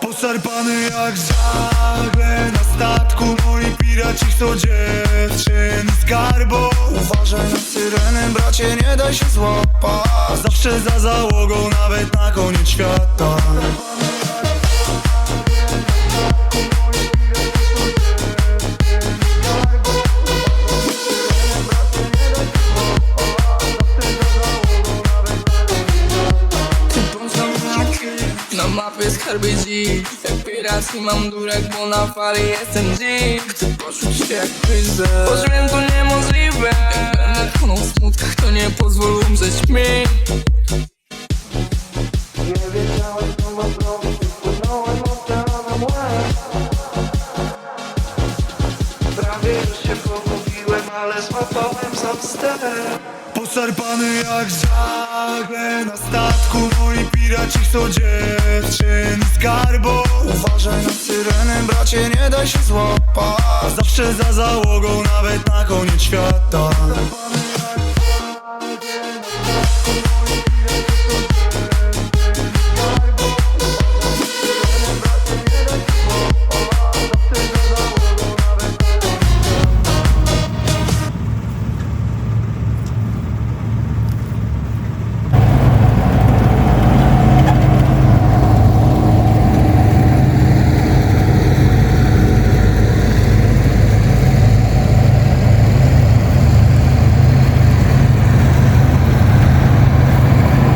Poszarpany jak żagle na statku Moi piraci chcą dziewczyn z Uważaj na syreny, bracie, nie daj się złapać. Zawsze za załogą, nawet na koniec świata Mapie skarby dzik Jak piracji mam durek, bo na fali jestem dzik Chcę poczuć się jak Choć wiem to niemożliwe. Jak będę tonął w smutkach, to nie pozwól umrzeć mi Nie wiedziałem co mam zrobić. Wypłynąłem oceanem łez Prawie już się pogubiłem, ale złapałem sam Poszarpany jak żagle na statku Moi piraci chcą dziewczyn z garbą Uważaj na syreny, bracie, nie daj się złapać. Zawsze za załogą, nawet na koniec świata